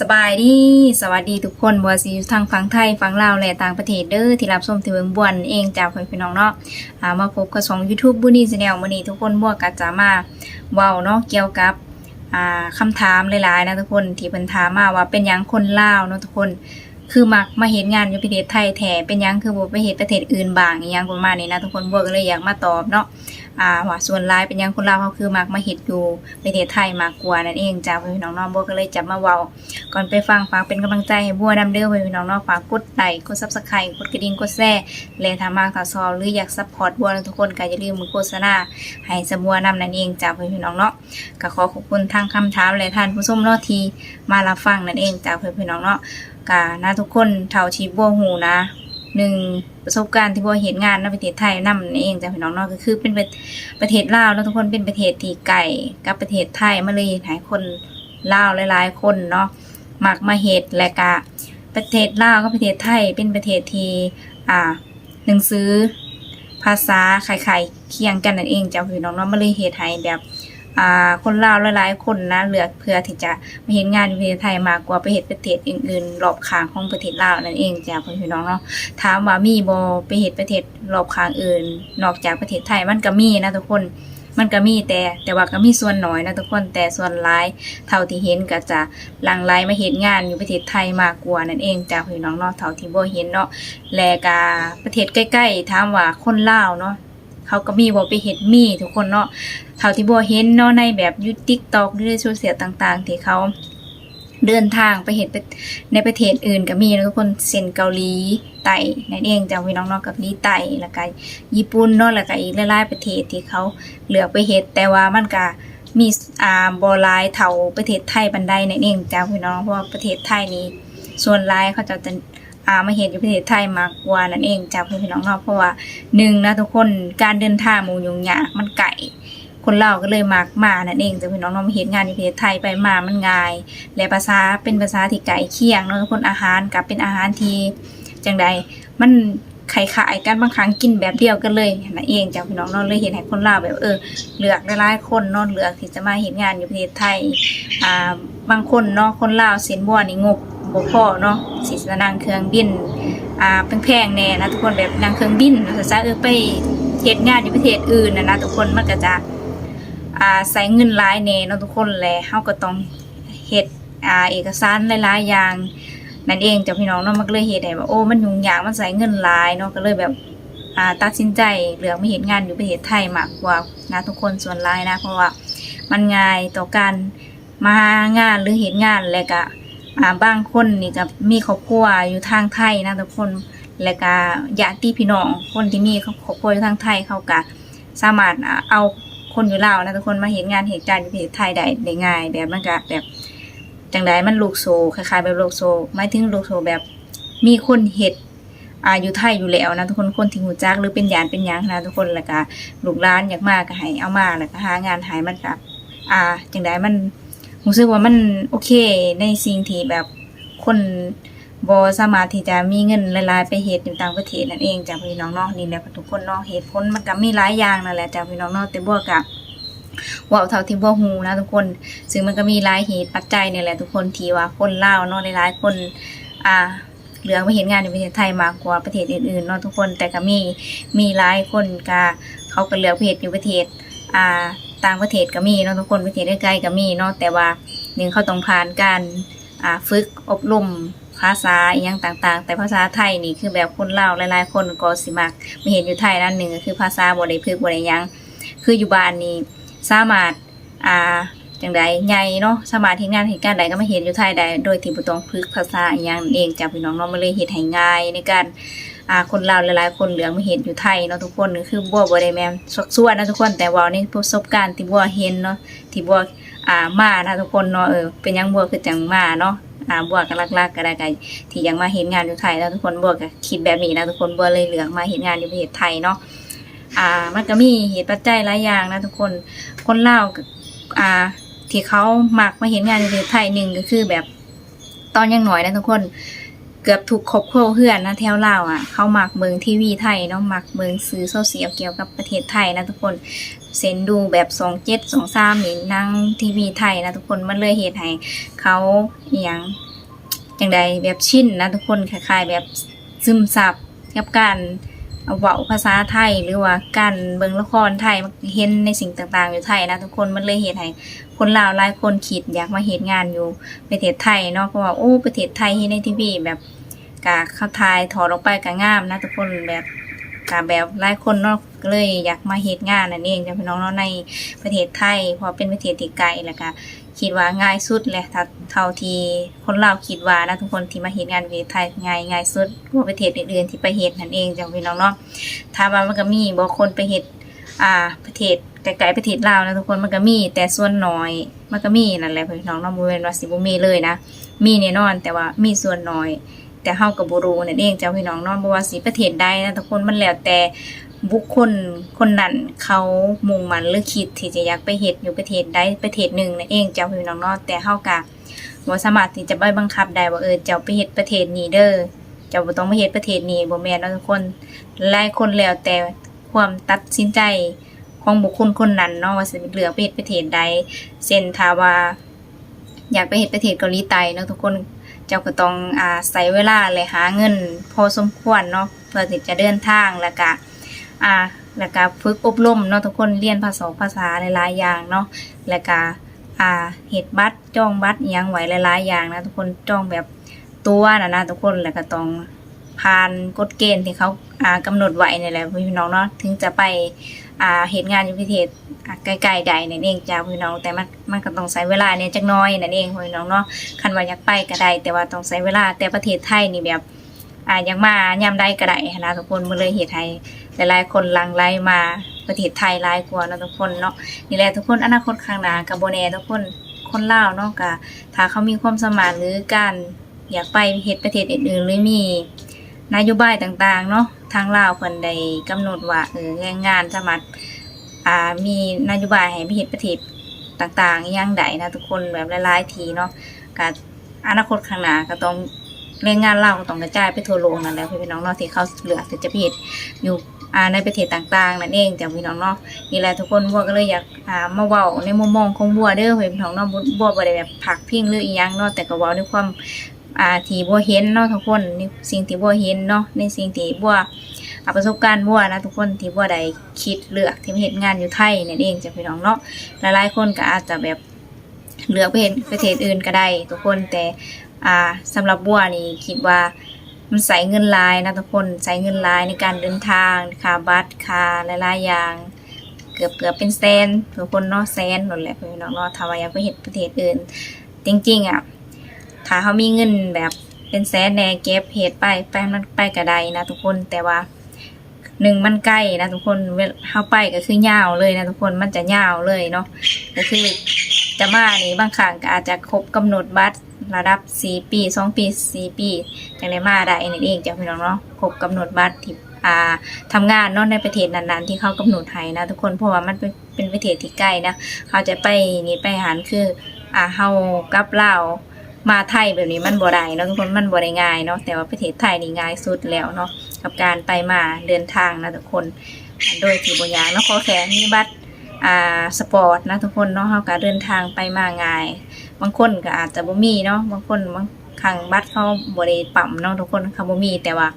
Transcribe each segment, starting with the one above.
สบายดีสวัสดีทุกคนบัวซีอยู่ทางฝั่งไทยฝั่งลาวและต่างประเทศเด้อที่รับชมที่เบิ่งบวนเองจากพี่น้องเนาะมาพบกับสองยูทูบบุนีชแนลมื้อนี้ทุกคนบัวกะจะมาเว้าเนาะเกี่ยวกับคำคำถามหลายๆนะทุกคนที่เป็นถามมาว่าเป็นยังคนลาวเนาะทุกคน คือมักมาเฮ็ดงานอยู่ประเทศไทยแท้เป็นยังคือบ่ไปเฮ็ดประเทศอื่นบ้างอีหยังประมาณนี้นะทุกคนบัวก็เลยอยากมาตอบเนาะอ่าว่าส่วนหลายเป็นยังคนลาวเขาคือมักมาเฮ็ดอยู่ประเทศไทยมากกว่านั่นเองจ้าพี่น้องเน้องบัวก็เลยจับมาเว้าก่อนไปฟังฝากเป็นกำลังใจให้บัวนำเด้อพี่น้องเนาะฝากกดไลค์กด Subscribe กดกระดิ่งกดแชร์และถ้ามาข่าวซอหรืออยากซัพพอร์ตบัวทุกคนก็อย่าลืมมือโฆษณาให้สบัวนำนั่นเองจ้าพี่น้องเนาะก็ขอขอบคุณทางคำถามและท่านผู้ชมเนาะที่มารับฟังนั่นเองจ้าพี่น้องเนาะ ก็นะทุกคนเท่าที่บัวหูนะหนึ่งประสบการณ์ที่บัวเห็นงานในประเทศไทยนำนี่เองจ้ะพี่น้องนาะก็คือเป็นประประเทศลาวแล้วทุกคนเป็นประเทศที่ไก่กับประเทศไทยมาเลยหลายคนลาวหลาย ๆ คนเนาะมักมาเฮ็ดและกะประเทศลาวกับประเทศไทยเป็นประเทศที่อ่าหนังสือภาษาคล้ายๆเคียงกันนั่นเองจ้ะพี่น้องเนาะมาเลยเฮ็ดให้แบบ คนลาวหลายๆคนนะเลือกเพื่อที่จะมาเห็นงานในประเทศไทยมากกว่าประเทศประเทศอื่นๆ รอบข้างของประเทศลาวนั่นเองจ้ะพี่น้องเนาะถามว่ามีบ่ไปเฮ็ดประเทศรอบข้างอื่น นอกจากประเทศไทยมันก็มีนะทุกคนมันก็มีแต่แต่ว่าก็มีส่วนน้อยนะทุกคนแต่ส่วนหลายเท่าที่เห็นก็จะหลังไลมาเฮ็ดงานอยู่ประเทศไทยมากกว่านั่นเองจ้าพี่น้องเนาะเท่าที่บ่เห็นเนาะและก็ประเทศใกล้ๆถามว่าคนลาวเนาะ เขาก็มีบ่ไปเฮ็ดมีทุกคนเนาะเท่าที่บ่เห็นเนาะในแบบยู TikTok หรือในโซเชียลต่าง ๆ ที่เขาเดินทางไปเฮ็ดไปในประเทศอื่นก็มีนะทุกคนเช่นเกาหลีไต้นั่นเองจ้าพี่น้องเนาะกับลีไต้แล้วก็ญี่ปุ่นเนาะแล้วก็อีกหลายๆประเทศที่เขาเหลือไปเฮ็ดแต่ว่ามันก็มีอ่าบ่หลายเท่าประเทศไทยบันไดนั่นเองจ้าพี่น้องเพราะว่าประเทศไทยนี้ส่วนลายเขาจะจะ อ่ามาเฮ็ดอยู่ประเทศไทยมากกว่านั่นเองจ้าพี่น้องเนาเพราะว่าหนึ่งนะทุกคนการเดินทางมันยุ่งยากมันไกลคนเราก็เลยมักมานั่นเองจ้าพี่น้องเนามาเฮ็ดงานอยู่ประเทศไทยไปมามันง่าย และภาษาเป็นภาษาที่ไกลเคียงเนาะทุกคนอาหารกับเป็นอาหารที่จังใดมันคล้ายกันบางครั้งกินแบบเดียวกันเลยนั่นเองจ้าพี่น้องเนาเลยเห็นให้คนลาวแบบเออเลือกหลายๆคนนาะเลือกที่จะมาเห็นงานอยู่ประเทศไทยอ่าบางคนเนาะคนลาวเส้นบัวนี่งบ บ่พอเนาะสิจะนั่งเครื่องบินอ่าแพงๆแน่นะทุกคนแบบนั่งเครื่องบินภาษาเออไปเฮ็ดงานอยู่ประเทศอื่นนะนะทุกคนมันก็จะอ่าใช้เงินหลายแน่เนาะทุกคนแหละเฮาก็ต้องเฮ็ดอ่าเอกสารหลายๆอย่างนั่นเองจ้ะพี่น้องเนาะมันก็เลยเฮ็ดให้ว่าโอ้มันยุ่งยากมันใช้เงินหลายเนาะก็เลยแบบอ่าตัดสินใจเหลือกมาเฮ็ดงานอยู่ประเทศไทยมากกว่านะทุกคนส่วนหลายนะเพราะว่ามันง่ายต่อการมางานหรือเฮ็ดงานแล้วก็ อ่าบางคนนี่ก็มีครอบครัวอยู่ทางไทยนะทุกคนแล้วก็ญาติพี่น้องคนที่มีครอบครัวอยู่ทางไทยเขาก็สามารถเอาคนอยู่ลาวนะทุกคนมาเฮ็ดงานเหตุการณ์อยู่ประเทศไทยได้ได้ง่ายแบบมันก็แบบจังไดมันลูกโซคล้ายๆแบบลูกโซหมายถึงลูกโซแบบมีคนเฮ็ดอ่าอยู่ไทยอยู่แล้วนะทุกคนคนที่หูจักหรือเป็นญาติเป็นยังนะทุกคนแล้วก็ลูกหลานอยากมาก็ให้เอามาแล้วก็หางานให้มันก็อ่าจังไดมัน รู้สึกว่ามันโอเคในสิ่งที่แบบคนบ่สามารถที่จะมีเงินหลายไปเฮ็ดอยู่ต่างประเทศนั่นเองจ้ะพี่น้องนาะนี่แหละทุกคนนาะเหตุผลมันก็มีหลายอย่างนั่นแหละจ้ะพี่น้องนาะแต่บ่ก็เว้าเท่าที่บ่ฮู้นะทุกคน ซึ่งมันก็มีหลายเหตุปัจจัยเนี่ยแหละทุกคนที่ว่าคนลาวเนาะหลายๆคน อ่าเหลืองมาเห็นงานในประเทศไทยมากกว่าประเทศอื่นๆเนาะทุกคนแต่ก็มีมีหลายคนก็เขาก็เหลือกประเทศอยู่ประเทศอ่า ต่างประเทศก็มีเนาะทุกคนประเทศใกล้ๆก็มีเนาะแต่ว่าหนึ่งเขาต้องผ่านการฝึกอบรมภาษาอีหยังต่างๆ แต่ภาษาไทยนี่คือแบบคนเล่าหลายๆ คนก็สิมักมาเห็นอยู่ไทยนั่นหนึ่งก็คือภาษาบ่ได้ฝึกบ่ได้หยังคืออยู่บ้านนี่สามารถอ่าจังใดใหญ่เนาะสามารถเฮ็ดงานเหตุการณ์ใดก็มาเฮ็ดอยู่ไทยได้โดยที่บ่ต้องพึกภาษาอีหยังเองจ้ะพี่น้องเนาะมันเลยเฮ็ดให้ง่ายในการ อ่าคนลาวหลายๆ คนเหลืองมาเฮ็ดอยู่ไทยเนาะทุกคนคือบัวบ่ได้แม่สักส่วนนะทุกคนแต่ว่าในประสบการณ์ที่บัวเห็นเนาะที่บัวอ่ามานะทุกคนเนาะเออเป็นยังบัวคือจังมาเนาะอ่าบัวก็ลักๆก็ได้ก็ที่ยังมาเฮ็ดงานอยู่ไทยแล้วทุกคนบัวก็คิดแบบนี้นะทุกคนบัวเลยเหลือกมาเฮ็ดงานอยู่ประเทศไทยเนาะอ่ามันก็มีเหตุปัจจัยหลายอย่างนะทุกคนคนลาวอ่าที่เขามักมาเห็นงานในประเทศไทยหนึ่งก็คือแบบตอนยังหน่อยนะทุกคน เกือบถูกครบครัวเพื่อนนะแถวลาวอะ เขามักเมืองทีวีไทยเนาะมักเมืองซื้อโซเชียลเกี่ยวกับประเทศไทยนะทุกคนเซนดูแบบสองเจ็ดสองสามนี่นั่งทีวีไทยนะทุกคนมันเลยเหตุให้เขาอย่างอย่างใดแบบชินนะทุกคนคล้ายๆแบบซึมซับกับการ เอาว้าภาษาไทยหรือว่าการเบิ่งละครไทยมันเห็นในสิ่งต่างๆ อยู่ไทยนะทุกคนมันเลยเหตุให้คนลาวหลายคนคิดอยากมาเฮ็ดงานอยู่ประเทศไทยเนาะเพราะว่าโอ้ประเทศไทยเห็นในทีวีแบบกะเข้าทายถอดออกไปกะงามนะทุกคนแบบกะแบบหลายคนเนาะเลยอยากมาเฮ็ดงานนั่นเองจ้ะพี่น้องเนาะในประเทศไทยพราะเป็นประเทศที่ไกลแล้วก็ คิดว่าง่ายสุดแหละถ้าเท่าที่คนลาคิดว่านะทุกคนที่มาเฮ็ดงานประเทไทยง่ายง่ายสุดกว่าประเทศอื่นๆที่ไปเฮ็ดนั่นเองจ้ะพี่น้องเนาะถ้าว่ามันก็มีบ่คนไปเฮ็ดอ่าประเทศไกลๆประเทศลาวนะทุกคนมันก็มีแต่ส่วนน้อยมันก็มีนั่นแหละพี่น้องเนาะบ่แม่นว่าสิบ่มีเลยนะมีแน่นอนแต่ว่ามีส่วนน้อยแต่เฮากับบ่รู้นั่นเองจ้าพี่น้องเนาะบ่ว่าสิประเทศใดนะทุกคนมันแล้วแต่ บุคคลคนนั้นเขามุ่งมันหรือคิดที่จะอยากไปเฮ็ดอยู่ประเทศใดประเทศหนึ่งนั่นเองเจ้าพี่น้องเนาะแต่เฮาก็บ่สามารถที่จะไปบังคับได้ว่าเออเจ้าไปเฮ็ดประเทศนี้เด้อเจ้าบ่ต้องไปเฮ็ดประเทศนี้บ่แม่นเนาะทุกคนหลายคนแล้วแต่ความตัดสินใจของบุคคลคนนั้นเนาะว่าสิเลือไปเฮ็ดประเทศใดเช่นถ้าว่าอยากไปเฮ็ดประเทศเกาหลีใต้เนาะทุกคนเจ้าก็ต้องอาใช้เวลาเลยหาเงิน พอสมควรเนาะเพื่อที่จะเดินทางแล้วก็ อ่า แล้วก็ฝึกอบรมเนาะทุกคนเรียนภาษาภาษาหลายๆอย่างเนาะแล้วก็อ่าเฮ็ดบัตรจ้องบัตรยังไหวหลายๆอย่างนะทุกคนจ้องแบบตัวนะนะทุกคนแล้วก็ต้องผ่านกฎเกณฑ์ที่เขาอ่ากำหนดไว้นี่แหละพี่น้องเนาะถึงจะไปอ่าเฮ็ดงานอยู่ประเทศใกล้ๆใดนั่นเองจ้าพี่น้องแต่มันมันก็ต้องใช้เวลาเนี่ยจักน้อยนั่นเองพี่น้องเนาะคันว่าอยากไปก็ได้แต่ว่าต้องใช้เวลาแต่ประเทศไทยนี่แบบอ่ายังมายามใดก็ได้นะทุกคนมันเลยเฮ็ดให้ หลายๆ คนลังไลมาประเทศไทยหลายกว่าเนาะทุกคนเนาะนี่แหละทุกคนอนาคตข้างหน้าก็บ่แน่ทุกคนคนลาวเนาะก็ถ้าเขามีความสมารถหรือการอยากไปเฮ็ดประเทศอื่นๆหรือมีนโยบายต่างๆเนาะทางลาวเพิ่นได้กำหนดว่าเออแรงงานสามารถอ่ามีนโยบายให้ไปเฮ็ดประเทศต่างๆอย่างใดนะทุกคนแบบหลายๆทีเนาะก็อนาคตข้างหน้าก็ต้องแรงงานเราก็ต้องกระจายไปทั่วโลกนั่นแหละพี่น้องเนาะที่เขาเหลือที่จะไปเฮ็ดอยู่ ในประเทศต่างๆนั่นเองจ้ะพี่น้องเนาะนี่แหละทุกคนบัวก็เลยอยากอ่ามาเว้าในมุมมองของบัวเด้อพี่น้องเนาะบัวบัวบ่ได้แบบผักพิงหรืออีหยังเนาะแต่ก็เว้าด้วยความอ่าที่บัวเห็นเนาะทุกคนในสิ่งที่บัวเห็นเนาะในสิ่งที่บัวประสบการณ์บัวนะทุกคนที่บัวได้คิดเลือกที่เฮ็ดงานอยู่ไทยนั่นเองจ้ะพี่น้องเนาะหลายๆคนก็อาจจะแบบเลือกไปเห็นประเทศอื่นก็ได้ ทุกคนแต่อ่าสำหรับบัวนี่คิดว่า มันใส่เงินลายนะทุกคนใส่เงินลายในการเดินทางค่าบัตรค่าหลายๆอย่าง เกือบเกือบเป็นแสนทุกคนเนาะแสนหมดแหละพี่น้องเนาะถ้าว่าอยากไปเห็นประเทศอื่น จริงๆอะถ้าเขามีเงินแบบเป็นแสนแหน่เก็บเหตุไปไปมันไปก็ไดนะทุกคนแต่ว่าหนึ่งมันใกล้นะทุกคนเวลาเข้าไปก็คือยาวเลยนะทุกคนมันจะยาวเลยเนาะก็คือจะมานี่บางครั้งก็อาจจะครบกำหนดบัตร ระดับ 4 ปี 2 ปี 4 ปีจังได้มาได้นั่นเองจ้ะพี่น้องเนาะครบกำหนดบัตรที่อ่าทำงานนาะในประเทศนั้นๆ ที่เขากำหนดให้นะทุกคนเพราะว่ามันเป็นเป็นประเทศที่ใกล้นะเขาจะไปนี่ไปหารคืออ่าเฮากลับลาวมาไทยแบบนี้มันบ่ได้เนาะทุกคนมันบ่ได้ง่ายเนาะแต่ว่าประเทศไทยนี่ง่ายสุดแล้วเนาะกับการไปมาเดินทางนะทุกคนโดยที่บ่ยากเนาะขอแค่มีบัตรอ่าสปอร์ตนะทุกคนเนาะเขาก็เดินทางไปมาง่าย บางคนก็อาจจะบ่มีเนาะบางคนบางครั้งบัตรเขาบ่ได้ปั๊มเนาะทุกคนเขาบ่มีแต่ว่า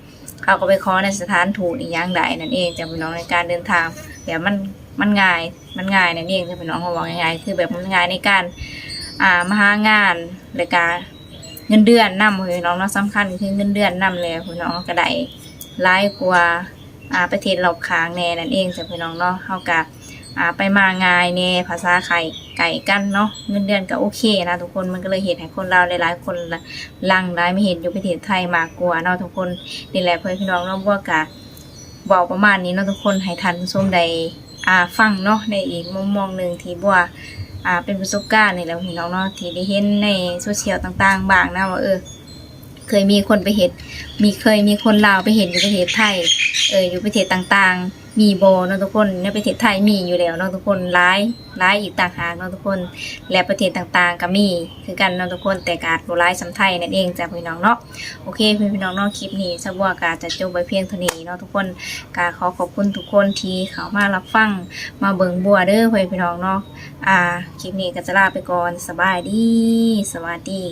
เขาก็ไปขอในสถานทูตอีกอย่างใดนั่นเองจะพี่น้องในการเดินทางแบบมันมันง่ายมันง่ายนั่นเองจะพี่น้องเขาบอกง่ายๆคือแบบมันง่ายในการอ่ามาหางานหรือการเงินเดือนนำพี่น้องเนาะสำคัญคือเงินเดือนนำเลยพี่น้องก็ได้หลายกว่าอ่าประเทศรอบข้างแน่นั่นเองจะพี่น้องเนาะเขาก็ อ่าไปมาง่ายเน่ภาษาไข่ไก่กันเนาะเงินเดือนก็โอเคนะทุกคนมันก็เลยเหตุให้คนเราหลายๆคนลังได้ไม่เห็นอยู่ประเทศไทยมากกว่าเนาะทุกคนนี่แหละเพื่อนพี่น้องเนาะว่ากะบอกประมาณนี้เนาะทุกคนให้ทันผู้มใดอ่าฟังเนาะในอีกมุมมองหนึ่งที่บัวอ่าเป็นประสบการณ์นี่แหละพี่น้องเนาะที่ได้เห็นในโซเชียลต่างๆบ้างนะว่าเออเคยมีคนไปเห็นมีเคยมีคนลาวไปเห็นอยู่ประเทศไทยเอออยู่ประเทศต่างๆ มีโบเนาะทุกคนในประเทศไทยมีอยู่แล้วเนาะทุกคนหลายหลายอีกต่างหากเนาะทุกคน และประเทศต่างๆ ก็มีคือกันเนาะทุกคนแต่กอาจบ่หลายสำไทยนั่นเองจ้ะพี่น้องเนาะโอเคพี่น้องเนาะคลิปนี้สบัวก็จะจบไว้เพียงเท่านี้เนาะทุกคนก็ขอขอบคุณทุกคนที่เข้ามารับฟังมาเบิ่งบัวเด้อพี่น้องเนาะอ่าคลิปนี้ก็จะลาไปก่อนสบายดีสวัสดี